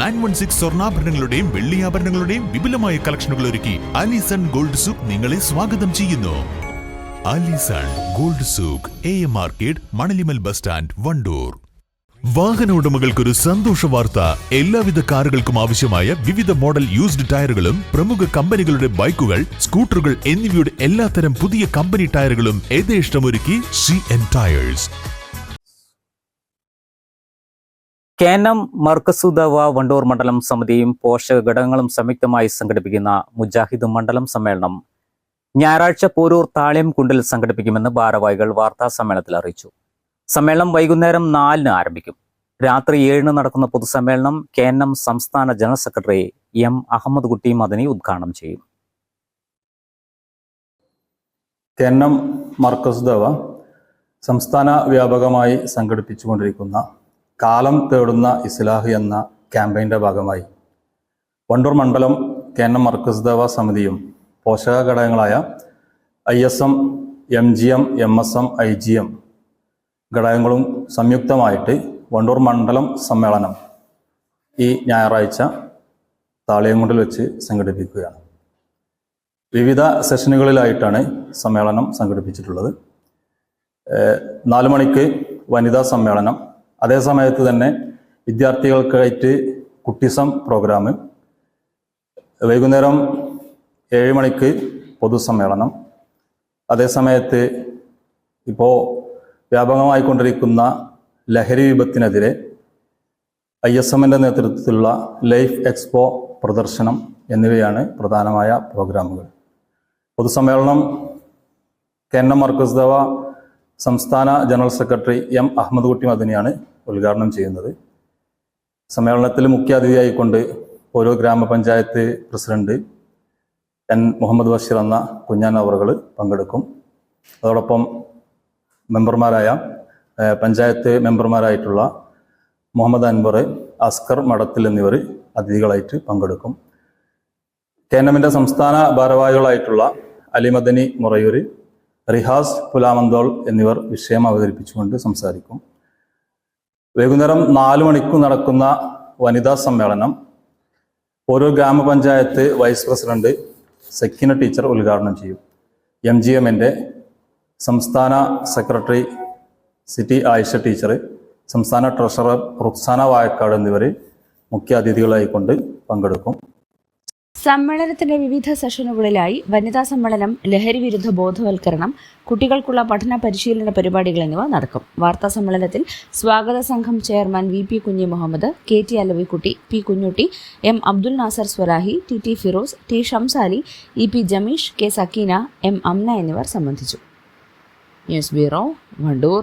Nine one six സ്വർണാഭരണങ്ങളുടെയും വെള്ളിയാഭരണങ്ങളുടെയും വിപുലമായ കളക്ഷനുകൾ ഒരുക്കി അലിസൺ ഗോൾഡ് സൂക്ക് നിങ്ങളെ സ്വാഗതം ചെയ്യുന്നു. Alison gold souk A M market Manalimal bus stand Wandoor. വാഹന ഉടമകൾക്കൊരു സന്തോഷ വാർത്ത. എല്ലാവിധ കാറുകൾക്കും ആവശ്യമായ വിവിധ മോഡൽ യൂസ്ഡ് ടയറുകളും പ്രമുഖ കമ്പനികളുടെ ബൈക്കുകൾ സ്കൂട്ടറുകൾ എന്നിവയുടെ എല്ലാത്തരം പുതിയ കമ്പനി ടയറുകളും യഥേഷ്ടമൊരുക്കി സി എൻ ടയേഴ്സ് കേനം മർക്കസുദവ വണ്ടൂർ മണ്ഡലം സമിതിയും പോഷക ഘടകങ്ങളും സംയുക്തമായി സംഘടിപ്പിക്കുന്ന മുജാഹിദ് മണ്ഡലം സമ്മേളനം ഞായറാഴ്ച പോരൂർ താളിയം കുണ്ടിൽ സംഘടിപ്പിക്കുമെന്ന് ഭാരവാഹികൾ വാർത്താ സമ്മേളനത്തിൽ അറിയിച്ചു. സമ്മേളനം വൈകുന്നേരം നാലിന് ആരംഭിക്കും. രാത്രി ഏഴിന് നടക്കുന്ന പൊതുസമ്മേളനം കേനം സംസ്ഥാന ജനറൽ സെക്രട്ടറി എം അഹമ്മദ് കുട്ടി മദനി ഉദ്ഘാടനം ചെയ്യും. കേന്നം മർക്കസ് ദവ സംസ്ഥാന വ്യാപകമായി സംഘടിപ്പിച്ചുകൊണ്ടിരിക്കുന്ന കാലം തേടുന്ന ഇസ്ലാഹ് എന്ന ക്യാമ്പയിന്റെ ഭാഗമായി. വണ്ടൂർ മണ്ഡലം K N M Markaz Dawa സമിതിയും പോഷക ഘടകങ്ങളായ I S M M G M M S M I G M ഘടകങ്ങളും സംയുക്തമായിട്ട് വണ്ടൂർ മണ്ഡലം സമ്മേളനം ഈ ഞായറാഴ്ച താളിയങ്കുണ്ടിൽ വെച്ച് സംഘടിപ്പിക്കുകയാണ്. വിവിധ സെഷനുകളിലായിട്ടാണ് സമ്മേളനം സംഘടിപ്പിച്ചിട്ടുള്ളത്. നാല് മണിക്ക് വനിതാ സമ്മേളനം അതേ സമയത്ത് തന്നെ വിദ്യാർത്ഥികൾക്കായിട്ട് കുട്ടിസം പ്രോഗ്രാം വൈകുന്നേരം ഏഴ് മണിക്ക് പൊതുസമ്മേളനം. അതേസമയത്ത് ഇപ്പോൾ വ്യാപകമായിക്കൊണ്ടിരിക്കുന്ന ലഹരി വിപത്തിനെതിരെ ഐ എസ് എമ്മിന്റെ നേതൃത്വത്തിലുള്ള ലൈഫ് എക്സ്പോ പ്രദർശനം എന്നിവയാണ് പ്രധാനമായ പ്രോഗ്രാമുകൾ. പൊതുസമ്മേളനം K N M Markaz Dawa സംസ്ഥാന ജനറൽ സെക്രട്ടറി എം അഹമ്മദ് കുട്ടി മദനിയാണ് ഉദ്ഘാടനം ചെയ്യുന്നത്. സമ്മേളനത്തിൽ മുഖ്യാതിഥിയായിക്കൊണ്ട് ഓരോ ഗ്രാമപഞ്ചായത്ത് പ്രസിഡന്റ് എൻ മുഹമ്മദ് ബഷീർ എന്ന കുഞ്ഞാൻ അവറുകൾ പങ്കെടുക്കും. അതോടൊപ്പം മെമ്പർമാരായ പഞ്ചായത്ത് മെമ്പർമാരായിട്ടുള്ള മുഹമ്മദ് അൻവർ അസ്കർ മടത്തിൽ എന്നിവർ അതിഥികളായിട്ട് പങ്കെടുക്കും. കേനമിന്റെ സംസ്ഥാന ഭാരവാഹികളായിട്ടുള്ള അലിമദനി മുറയൂര് റിഹാസ് പുലാമന്തോൾ എന്നിവർ വിഷയം അവതരിപ്പിച്ചുകൊണ്ട് സംസാരിക്കും. വൈകുന്നേരം നാലു മണിക്ക് നടക്കുന്ന വനിതാ സമ്മേളനം ഓരോ ഗ്രാമപഞ്ചായത്ത് വൈസ് പ്രസിഡന്റ് സെക്കിന ടീച്ചർ ഉദ്ഘാടനം ചെയ്യും. എം ജി എമ്മിന്റെ സംസ്ഥാന സെക്രട്ടറി സിറ്റി ആയിഷ ടീച്ചർ സംസ്ഥാന ട്രഷറർ റുക്സാന വായക്കാട് എന്നിവർ മുഖ്യ അതിഥികളായിക്കൊണ്ട് പങ്കെടുക്കും. സമ്മേളനത്തിന്റെ വിവിധ സെഷനുകളിലായി വനിതാ സമ്മേളനം ലഹരി വിരുദ്ധ ബോധവൽക്കരണം കുട്ടികൾക്കുള്ള പഠന പരിശീലന പരിപാടികൾ എന്നിവ നടക്കും. വാർത്താ സമ്മേളനത്തിൽ സ്വാഗത സംഘം chairman V P Kunhi Muhammad K T Alavikutty P Kunhutty M Abdul Nasar Swarahi T T Firos T Shamsali E P Jameesh K Sakkeena M Amna എന്നിവർ സംബന്ധിച്ചു. News bureau Wandoor.